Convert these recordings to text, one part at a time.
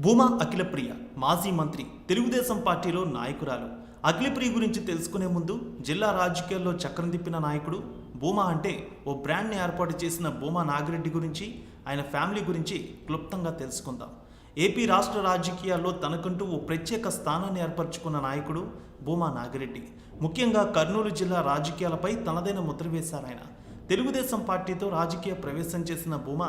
భూమా అఖిలప్రియ మాజీ మంత్రి తెలుగుదేశం పార్టీలో నాయకురాలు. అఖిలప్రియ గురించి తెలుసుకునే ముందు జిల్లా రాజకీయాల్లో చక్రం తిప్పిన నాయకుడు భూమా అంటే ఓ బ్రాండ్ని ఏర్పాటు చేసిన భూమా నాగిరెడ్డి గురించి ఆయన ఫ్యామిలీ గురించి క్లుప్తంగా తెలుసుకుందాం. ఏపీ రాష్ట్ర రాజకీయాల్లో తనకంటూ ఓ ప్రత్యేక స్థానాన్ని ఏర్పరచుకున్న నాయకుడు భూమా నాగిరెడ్డి. ముఖ్యంగా కర్నూలు జిల్లా రాజకీయాలపై తనదైన ముద్ర వేశారు ఆయన తెలుగుదేశం పార్టీతో రాజకీయ ప్రవేశం చేసిన భూమా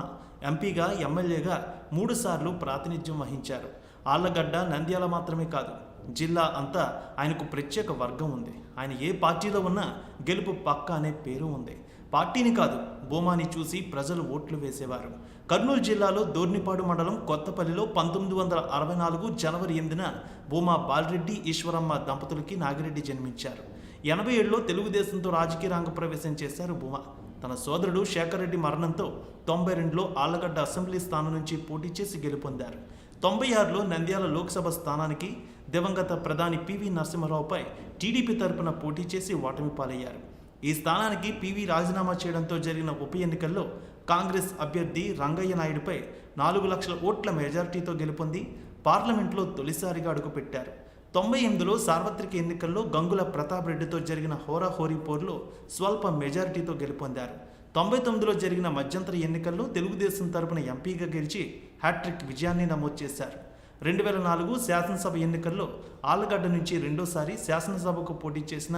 ఎంపీగా ఎమ్మెల్యేగా మూడుసార్లు ప్రాతినిధ్యం వహించారు. ఆళ్ళగడ్డ నంద్యాల మాత్రమే కాదు జిల్లా అంతా ఆయనకు ప్రత్యేక వర్గం ఉంది. ఆయన ఏ పార్టీలో ఉన్నా గెలుపు పక్క అనే పేరు ఉంది. పార్టీని కాదు భూమాని చూసి ప్రజలు ఓట్లు వేసేవారు. కర్నూలు జిల్లాలో దోర్నిపాడు మండలం కొత్తపల్లిలో పంతొమ్మిది వందల అరవై నాలుగు జనవరి ఎనిమిదిన భూమా బాలరెడ్డి ఈశ్వరమ్మ దంపతులకి నాగిరెడ్డి జన్మించారు. ఎనభై ఏడులో తెలుగుదేశంతో రాజకీయ రంగ ప్రవేశం చేశారు భూమా. తన సోదరుడు శేఖర్ రెడ్డి మరణంతో తొంభై రెండులో ఆళ్ళగడ్డ అసెంబ్లీ స్థానం నుంచి పోటీ చేసి గెలుపొందారు. తొంభై ఆరులో నంద్యాల లోక్సభ స్థానానికి దివంగత ప్రధాని పివి నరసింహారావుపై టీడీపీ తరపున పోటీ చేసి ఓటమి పాలయ్యారు. ఈ స్థానానికి పివి రాజీనామా చేయడంతో జరిగిన ఉప ఎన్నికల్లో కాంగ్రెస్ అభ్యర్థి రంగయ్య నాయుడుపై నాలుగు లక్షల ఓట్ల మెజారిటీతో గెలుపొంది పార్లమెంట్లో తొలిసారిగా అడుగుపెట్టారు. తొంభై ఎనిమిదిలో సార్వత్రిక ఎన్నికల్లో గంగుల ప్రతాప్ రెడ్డితో జరిగిన హోరాహోరీ పోరులో స్వల్ప మెజారిటీతో గెలుపొందారు. తొంభై తొమ్మిదిలో జరిగిన మధ్యంతర ఎన్నికల్లో తెలుగుదేశం తరపున ఎంపీగా గెలిచి హ్యాట్రిక్ విజయాన్ని నమోదు చేశారు. రెండు వేల నాలుగు శాసనసభ ఎన్నికల్లో ఆలగడ్డ నుంచి రెండోసారి శాసనసభకు పోటీ చేసిన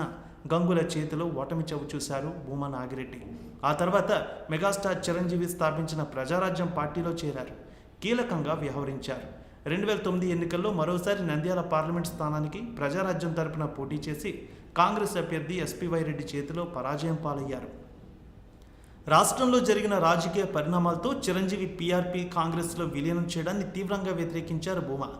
గంగుల చేతిలో ఓటమి చవి చూశారు భూమా నాగిరెడ్డి. ఆ తర్వాత మెగాస్టార్ చిరంజీవి స్థాపించిన ప్రజారాజ్యం పార్టీలో చేరారు. కీలకంగా వ్యవహరించారు. రెండు వేల తొమ్మిది ఎన్నికల్లో మరోసారి నంద్యాల పార్లమెంట్ స్థానానికి ప్రజారాజ్యం తరపున పోటీ చేసి కాంగ్రెస్ అభ్యర్థి ఎస్పీవై రెడ్డి చేతిలో పరాజయం పాలయ్యారు. రాష్ట్రంలో జరిగిన రాజకీయ పరిణామాలతో చిరంజీవి పీఆర్పీ కాంగ్రెస్లో విలీనం చేయడాన్ని తీవ్రంగా వ్యతిరేకించారు భూమా.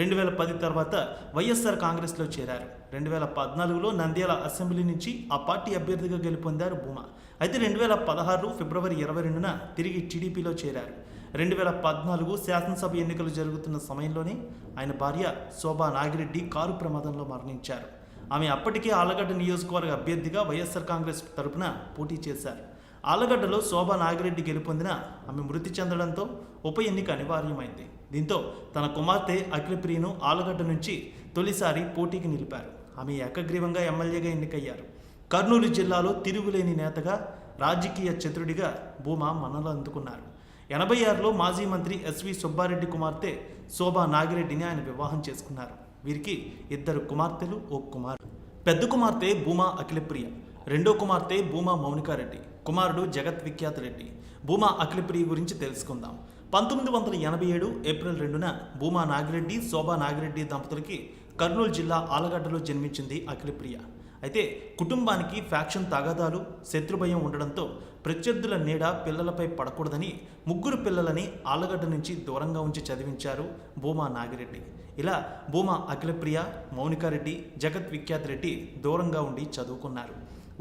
రెండు వేల పది తర్వాత వైఎస్ఆర్ కాంగ్రెస్లో చేరారు. రెండు వేల పద్నాలుగులో నంద్యాల అసెంబ్లీ నుంచి ఆ పార్టీ అభ్యర్థిగా గెలుపొందారు భూమా. అయితే రెండు వేల పదహారు ఫిబ్రవరి ఇరవై రెండున తిరిగి టీడీపీలో చేరారు. రెండు వేల పద్నాలుగు శాసనసభ ఎన్నికలు జరుగుతున్న సమయంలోనే ఆయన భార్య శోభా నాగిరెడ్డి కారు ప్రమాదంలో మరణించారు. ఆమె అప్పటికే ఆలగడ్డ నియోజకవర్గ అభ్యర్థిగా వైఎస్ఆర్ కాంగ్రెస్ తరపున పోటీ చేశారు. ఆలగడ్డలో శోభా నాగిరెడ్డి గెలుపొందిన ఆమె మృతి చెందడంతో ఉప ఎన్నిక అనివార్యమైంది. దీంతో తన కుమార్తె అఖిలప్రియను ఆలగడ్డ నుంచి తొలిసారి పోటీకి నిలిపారు. ఆమె ఏకగ్రీవంగా ఎమ్మెల్యేగా ఎన్నికయ్యారు. కర్నూలు జిల్లాలో తిరుగులేని నేతగా రాజకీయ చతురుడిగా భూమా మనలు అందుకున్నారు. ఎనభై ఆరులో మాజీ మంత్రి ఎస్వి సుబ్బారెడ్డి కుమార్తె శోభా నాగిరెడ్డిని ఆయన వివాహం చేసుకున్నారు. వీరికి ఇద్దరు కుమార్తెలు ఓ కుమారు పెద్ద కుమార్తె భూమా అఖిలప్రియ రెండో కుమార్తె భూమా మౌనికారెడ్డి కుమారుడు జగత్ విఖ్యాత్ రెడ్డి. భూమా అఖిలప్రియ గురించి తెలుసుకుందాం. పంతొమ్మిది వందల ఎనభై ఏడు ఏప్రిల్ రెండున భూమా నాగిరెడ్డి శోభా నాగిరెడ్డి దంపతులకి కర్నూలు జిల్లా ఆలగడ్డలో జన్మించింది అఖిలప్రియ. అయితే కుటుంబానికి ఫ్యాక్షన్ తగాదాలు శత్రుభయం ఉండడంతో ప్రత్యర్థుల నీడ పిల్లలపై పడకూడదని ముగ్గురు పిల్లలని ఆలగడ్డ నుంచి దూరంగా ఉంచి చదివించారు భూమా నాగిరెడ్డి. ఇలా భూమా అఖిలప్రియ మౌనికారెడ్డి జగత్ విఖ్యాత్ రెడ్డి దూరంగా ఉండి చదువుకున్నారు.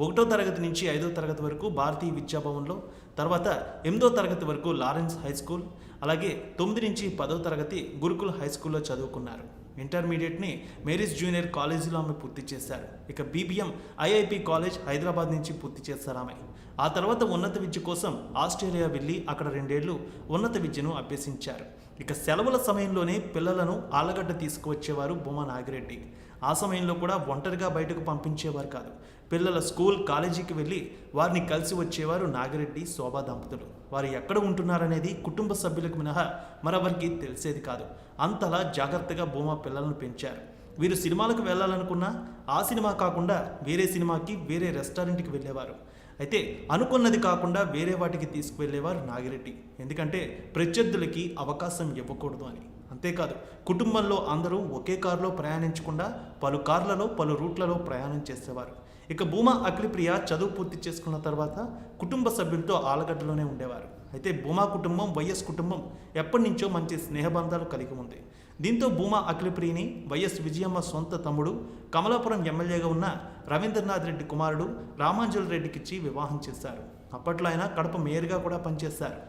ఒకటో తరగతి నుంచి ఐదో తరగతి వరకు భారతీయ విద్యాభవన్లో తర్వాత ఎనిమిదో తరగతి వరకు లారెన్స్ హై స్కూల్ అలాగే తొమ్మిది నుంచి పదో తరగతి గురుకుల్ హై స్కూల్లో చదువుకున్నారు. ఇంటర్మీడియట్ని మేరీస్ జూనియర్ కాలేజీలో ఆమె పూర్తి చేశారు. ఇక బీబీఎం ఐఐపి కాలేజ్ హైదరాబాద్ నుంచి పూర్తి చేశారు ఆమె. ఆ తర్వాత ఉన్నత విద్య కోసం ఆస్ట్రేలియా వెళ్ళి అక్కడ రెండేళ్ళు ఉన్నత విద్యను అభ్యసించారు. ఇక సెలవుల సమయంలోనే పిల్లలను ఆలగడ్డ తీసుకువచ్చేవారు బొమ్మ నాగిరెడ్డి. ఆ సమయంలో కూడా ఒంటరిగా బయటకు పంపించేవారు కాదు. పిల్లల స్కూల్ కాలేజీకి వెళ్ళి వారిని కలిసి వచ్చేవారు నాగిరెడ్డి శోభా దంపతులు. వారు ఎక్కడ ఉంటున్నారనేది కుటుంబ సభ్యులకు మినహా మరెవరికి తెలిసేది కాదు. అంతలా జాగ్రత్తగా భూమా పిల్లలను పెంచారు. వీరు సినిమాలకు వెళ్ళాలనుకున్నా ఆ సినిమా కాకుండా వేరే సినిమాకి వేరే రెస్టారెంట్కి వెళ్ళేవారు. అయితే అనుకున్నది కాకుండా వేరే వాటికి తీసుకువెళ్ళేవారు నాగిరెడ్డి. ఎందుకంటే ప్రత్యర్థులకి అవకాశం ఇవ్వకూడదు అని. అంతేకాదు కుటుంబంలో అందరూ ఒకే కారులో ప్రయాణించకుండా పలు కార్లలో పలు రూట్లలో ప్రయాణం చేసేవారు. ఇక భూమా అఖిలప్రియ చదువు పూర్తి చేసుకున్న తర్వాత కుటుంబ సభ్యులతో ఆలగడ్డలోనే ఉండేవారు. అయితే భూమా కుటుంబం వైఎస్ కుటుంబం ఎప్పటి నుంచో మంచి స్నేహబంధాలు కలిగి ఉంది. దీంతో భూమా అఖిలప్రియని వైఎస్ విజయమ్మ సొంత తమ్ముడు కమలాపురం ఎమ్మెల్యేగా ఉన్న రవీంద్రనాథ్ రెడ్డి కుమారుడు రామాంజల్ రెడ్డికిచ్చి వివాహం చేశారు. అప్పట్లో ఆయన కడప మేయర్గా కూడా పనిచేశారు.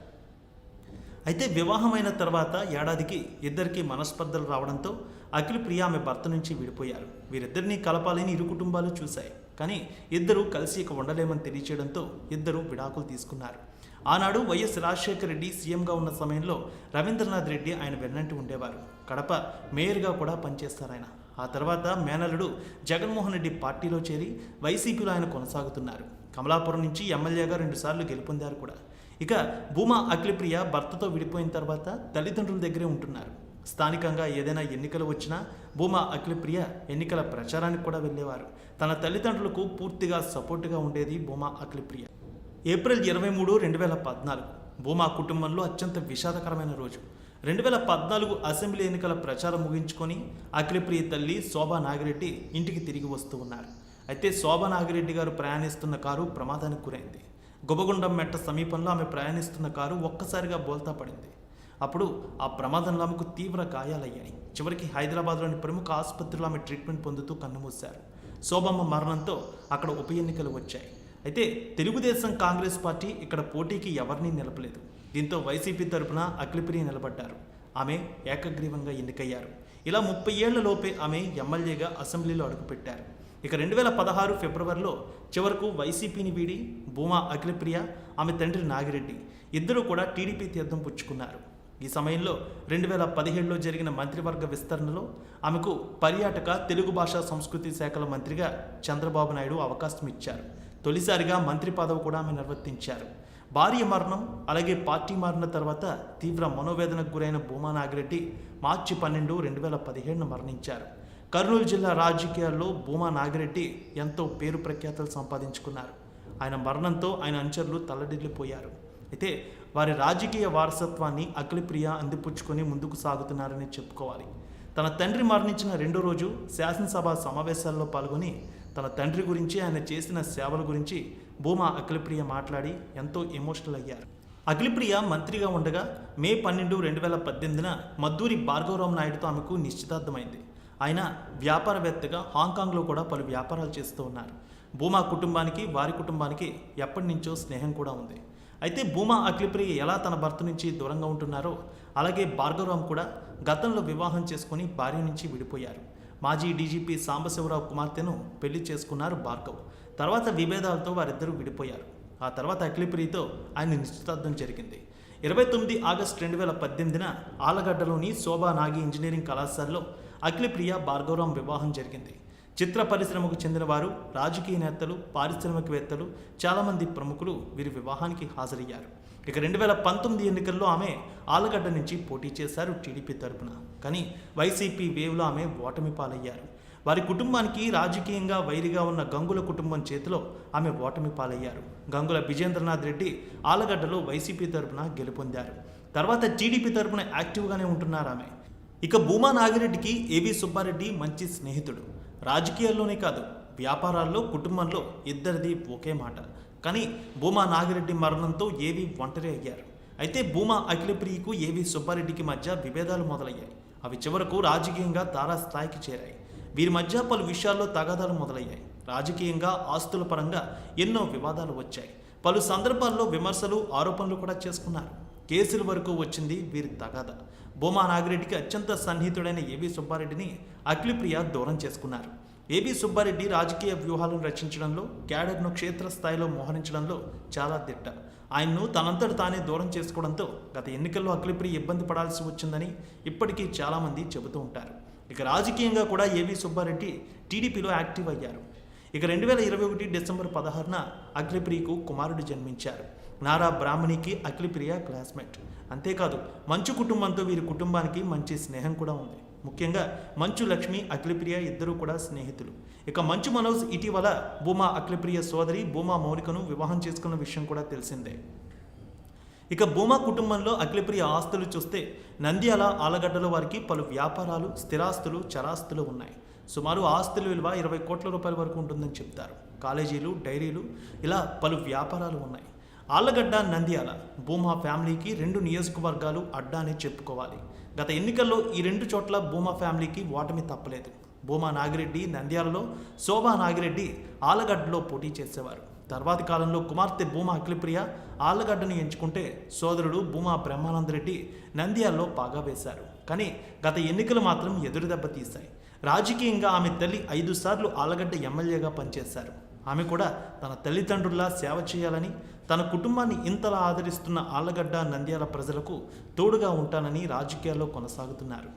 అయితే వివాహమైన తర్వాత ఏడాదికి ఇద్దరికి మనస్పర్ధలు రావడంతో అఖిల్ ప్రియ ఆమె భర్త నుంచి విడిపోయారు. వీరిద్దరినీ కలపాలని ఇరు కుటుంబాలు చూశాయి. కానీ ఇద్దరూ కలిసి ఇక ఉండలేమని తెలియచేయడంతో ఇద్దరు విడాకులు తీసుకున్నారు. ఆనాడు వైఎస్ రాజశేఖర రెడ్డి సీఎంగా ఉన్న సమయంలో రవీంద్రనాథ్ రెడ్డి ఆయన వెన్నంటి ఉండేవారు. కడప మేయర్గా కూడా పనిచేస్తారు ఆయన. ఆ తర్వాత మేనలుడు జగన్మోహన్ రెడ్డి పార్టీలో చేరి వైసీపీలో ఆయన కొనసాగుతున్నారు. కమలాపురం నుంచి ఎమ్మెల్యేగా రెండుసార్లు గెలుపొందారు కూడా. ఇక భూమా అఖిలప్రియ భర్తతో విడిపోయిన తర్వాత తల్లిదండ్రుల దగ్గరే ఉంటున్నారు. స్థానికంగా ఏదైనా ఎన్నికలు వచ్చినా భూమా అఖిలప్రియ ఎన్నికల ప్రచారానికి కూడా వెళ్ళేవారు. తన తల్లిదండ్రులకు పూర్తిగా సపోర్టుగా ఉండేది భూమా అఖిలప్రియ ఏప్రిల్ ఇరవై మూడు రెండు వేల పద్నాలుగు. భూమా కుటుంబంలో అత్యంత విషాదకరమైన రోజు. రెండు వేల పద్నాలుగు అసెంబ్లీ ఎన్నికల ప్రచారం ముగించుకొని అఖిలప్రియ తల్లి శోభా నాగిరెడ్డి ఇంటికి తిరిగి వస్తూ ఉన్నారు. అయితే శోభా నాగిరెడ్డి గారు ప్రయాణిస్తున్న కారు ప్రమాదానికి గురైంది. గుబగుండం మెట్ట సమీపంలో ఆమె ప్రయాణిస్తున్న కారు ఒక్కసారిగా బోల్తా పడింది. అప్పుడు ఆ ప్రమాదంలో ఆమెకు తీవ్ర గాయాలయ్యాయి. చివరికి హైదరాబాద్లోని ప్రముఖ ఆసుపత్రిలో ఆమె ట్రీట్మెంట్ పొందుతూ కన్నుమూశారు. శోభమ్మ మరణంతో అక్కడ ఉప ఎన్నికలు వచ్చాయి. అయితే తెలుగుదేశం కాంగ్రెస్ పార్టీ ఇక్కడ పోటీకి ఎవరిని నిలపలేదు. దీంతో వైసీపీ తరపున అఖిలప్రియ నిలబడ్డారు. ఆమె ఏకగ్రీవంగా ఎన్నికయ్యారు. ఇలా ముప్పై ఏళ్ళ లోపే ఆమె ఎమ్మెల్యేగా అసెంబ్లీలో అడుగుపెట్టారు. ఇక రెండు వేల పదహారు ఫిబ్రవరిలో చివరకు వైసీపీని వీడి భూమా అఖిలప్రియ ఆమె తండ్రి నాగిరెడ్డి ఇద్దరూ కూడా టీడీపీ తీర్థం పుచ్చుకున్నారు. ఈ సమయంలో రెండు వేల పదిహేడులో జరిగిన మంత్రివర్గ విస్తరణలో ఆమెకు పర్యాటక తెలుగు భాషా సంస్కృతి శాఖల మంత్రిగా చంద్రబాబు నాయుడు అవకాశం ఇచ్చారు. తొలిసారిగా మంత్రి పదవి కూడా ఆమె నిర్వర్తించారు. భార్య మరణం అలాగే పార్టీ మారిన తర్వాత తీవ్ర మనోవేదనకు గురైన భూమా నాగిరెడ్డి మార్చి పన్నెండు రెండు వేల పదిహేడున మరణించారు. కర్నూలు జిల్లా రాజకీయాల్లో భూమా నాగిరెడ్డి ఎంతో పేరు ప్రఖ్యాతలు సంపాదించుకున్నారు. ఆయన మరణంతో ఆయన అనుచరులు తల్లడిల్లిపోయారు. అయితే వారి రాజకీయ వారసత్వాన్ని అఖిలప్రియ అందిపుచ్చుకొని ముందుకు సాగుతున్నారని చెప్పుకోవాలి. తన తండ్రి మరణించిన రెండో రోజు శాసనసభ సమావేశాల్లో పాల్గొని తన తండ్రి గురించి ఆయన చేసిన సేవల గురించి భూమా అఖిలప్రియ మాట్లాడి ఎంతో ఎమోషనల్ అయ్యారు. అఖిలప్రియ మంత్రిగా ఉండగా మే పన్నెండు రెండు వేల పద్దెనిమిదిన మద్దూరి భార్గవరామ్ నాయుడుతో ఆమెకు నిశ్చితార్థమైంది. ఆయన వ్యాపారవేత్తగా హాంకాంగ్లో కూడా పలు వ్యాపారాలు చేస్తూ ఉన్నారు. భూమా కుటుంబానికి వారి కుటుంబానికి ఎప్పటి నుంచో స్నేహం కూడా ఉంది. అయితే భూమా అఖిలప్రియ ఎలా తన భర్త నుంచి దూరంగా ఉంటున్నారో అలాగే భార్గవరామ్ కూడా గతంలో వివాహం చేసుకుని భార్య నుంచి విడిపోయారు. మాజీ డీజీపీ సాంబశివరావు కుమార్తెను పెళ్ళి చేసుకున్నారు భార్గవ్. తర్వాత విభేదాలతో వారిద్దరూ విడిపోయారు. ఆ తర్వాత అఖిలప్రియతో ఆయన నిశ్చితార్థం జరిగింది. ఇరవై తొమ్మిది ఆగస్టు రెండు వేల పద్దెనిమిదిన ఆలగడ్డలోని శోభా నాగి ఇంజనీరింగ్ కళాశాలలో అఖిలప్రియ భార్గవరాం వివాహం జరిగింది. చిత్ర పరిశ్రమకు చెందిన వారు రాజకీయ నేతలు పారిశ్రామికవేత్తలు చాలామంది ప్రముఖులు వీరి వివాహానికి హాజరయ్యారు. ఇక రెండు వేల పంతొమ్మిది ఎన్నికల్లో ఆమె ఆలగడ్డ నుంచి పోటీ చేశారు టీడీపీ తరపున. కానీ వైసీపీ వేవ్లో ఆమె ఓటమి పాలయ్యారు. వారి కుటుంబానికి రాజకీయంగా వైరిగా ఉన్న గంగుల కుటుంబం చేతిలో ఆమె ఓటమి పాలయ్యారు. గంగుల విజేంద్రనాథ్ రెడ్డి ఆలగడ్డలో వైసీపీ తరపున గెలుపొందారు. తర్వాత టీడీపీ తరపున యాక్టివ్గానే ఉంటున్నారు ఆమె. ఇక భూమా నాగిరెడ్డికి ఏవి సుబ్బారెడ్డి మంచి స్నేహితుడు. రాజకీయాల్లోనే కాదు వ్యాపారాల్లో కుటుంబంలో ఇద్దరిది ఒకే మాట. కానీ భూమా నాగిరెడ్డి మరణంతో ఏవి ఒంటరి అయ్యారు. అయితే భూమా అఖిలప్రియకు ఏవి సుబ్బారెడ్డికి మధ్య విభేదాలు మొదలయ్యాయి. అవి చివరకు రాజకీయంగా తారాస్థాయికి చేరాయి. వీరి మధ్య పలు విషయాల్లో తగాదాలు మొదలయ్యాయి. రాజకీయంగా ఆస్తుల పరంగా ఎన్నో వివాదాలు వచ్చాయి. పలు సందర్భాల్లో విమర్శలు ఆరోపణలు కూడా చేసుకున్నారు. కేసుల వరకు వచ్చింది వీరి తగాద. భూమా నాగిరెడ్డికి అత్యంత సన్నిహితుడైన ఏవి సుబ్బారెడ్డిని అఖిలప్రియ దూరం చేసుకున్నారు. ఏబి సుబ్బారెడ్డి రాజకీయ వ్యూహాలను రచించడంలో క్యాడర్ను క్షేత్రస్థాయిలో మోహరించడంలో చాలా దిట్ట ఆయన్ను తనంతట తానే దూరం చేసుకోవడంతో గత ఎన్నికల్లో అఖిలప్రియ ఇబ్బంది పడాల్సి వచ్చిందని ఇప్పటికీ చాలామంది చెబుతూ ఉంటారు. ఇక రాజకీయంగా కూడా ఏవి సుబ్బారెడ్డి టీడీపీలో యాక్టివ్ అయ్యారు. ఇక రెండు వేల ఇరవై ఒకటి డిసెంబర్ పదహారున అఖిలప్రియకు కుమారుడు జన్మించారు. నారా బ్రాహ్మణికి అఖిలప్రియ క్లాస్మేట్. అంతేకాదు మంచు కుటుంబంతో వీరి కుటుంబానికి మంచి స్నేహం కూడా ఉంది. ముఖ్యంగా మంచు లక్ష్మి అఖిలప్రియ ఇద్దరూ కూడా స్నేహితులు. ఇక మంచు మనోజ్ ఇటీవల భూమా అఖిలప్రియ సోదరి భూమా మౌలికను వివాహం చేసుకున్న విషయం కూడా తెలిసిందే. ఇక భూమా కుటుంబంలో అఖిలప్రియ ఆస్తులు చూస్తే నంద్యాల ఆలగడ్డలో వారికి పలు వ్యాపారాలు స్థిరాస్తులు చరాస్తులు ఉన్నాయి. సుమారు ఆస్తుల విలువ ఇరవై కోట్ల రూపాయల వరకు ఉంటుందని చెప్తారు. కాలేజీలు డైరీలు ఇలా పలు వ్యాపారాలు ఉన్నాయి. ఆలగడ్డ నంద్యాల భూమా ఫ్యామిలీకి రెండు నియోజకవర్గాలు అడ్డా అని చెప్పుకోవాలి. గత ఎన్నికల్లో ఈ రెండు చోట్ల భూమా ఫ్యామిలీకి ఓటమి తప్పలేదు. భూమా నాగిరెడ్డి నంద్యాలలో శోభా నాగిరెడ్డి ఆలగడ్డలో పోటీ చేసేవారు. తర్వాతి కాలంలో కుమార్తె భూమా అఖిలప్రియ ఆళ్ళగడ్డను ఎంచుకుంటే సోదరుడు భూమా బ్రహ్మానందరెడ్డి నంద్యాలలో పాగా వేశారు. కానీ గత ఎన్నికలు మాత్రం ఎదురుదెబ్బ తీశాయి. రాజకీయంగా ఆమె తల్లి ఐదు సార్లు ఆలగడ్డ ఎమ్మెల్యేగా పనిచేశారు. ఆమె కూడా తన తల్లిదండ్రుల్లా సేవ చేయాలని తన కుటుంబాన్ని ఇంతలా ఆదరిస్తున్న ఆళ్ళగడ్డ నంద్యాల ప్రజలకు తోడుగా ఉంటానని రాజకీయాల్లో కొనసాగుతున్నారు.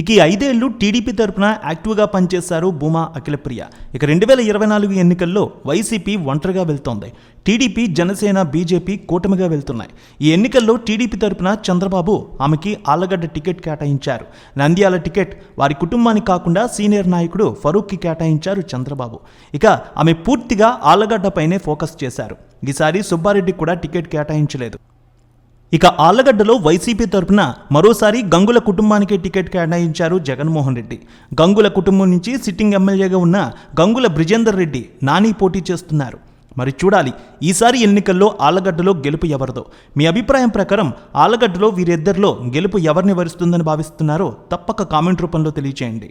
ఇక ఈ ఐదేళ్ళు టీడీపీ తరపున యాక్టివ్గా పనిచేశారు భూమా అఖిలప్రియ. ఇక రెండు వేల ఇరవై నాలుగు ఎన్నికల్లో వైసీపీ ఒంటరిగా వెళ్తోంది. టీడీపీ జనసేన బీజేపీ కూటమిగా వెళ్తున్నాయి. ఈ ఎన్నికల్లో టీడీపీ తరపున చంద్రబాబు ఆమెకి ఆళ్ళగడ్డ టికెట్ కేటాయించారు. నంద్యాల టికెట్ వారి కుటుంబానికి కాకుండా సీనియర్ నాయకుడు ఫరూక్కి కేటాయించారు చంద్రబాబు. ఇక ఆమె పూర్తిగా ఆలగడ్డపైనే ఫోకస్ చేశారు. ఈసారి సుబ్బారెడ్డికి కూడా టికెట్ కేటాయించలేదు. ఇక ఆళ్ళగడ్డలో వైసీపీ తరపున మరోసారి గంగుల కుటుంబానికి టికెట్ కేటాయించారు జగన్మోహన్ రెడ్డి. గంగుల కుటుంబం నుంచి సిట్టింగ్ ఎమ్మెల్యేగా ఉన్న గంగుల బ్రిజేందర్ రెడ్డి నాని పోటీ చేస్తున్నారు. మరి చూడాలి ఈసారి ఎన్నికల్లో ఆలగడ్డలో గెలుపు ఎవరిదో. మీ అభిప్రాయం ప్రకారం ఆలగడ్డలో వీరిద్దరిలో గెలుపు ఎవరిని వరుస్తుందని భావిస్తున్నారో తప్పక కామెంట్ రూపంలో తెలియచేయండి.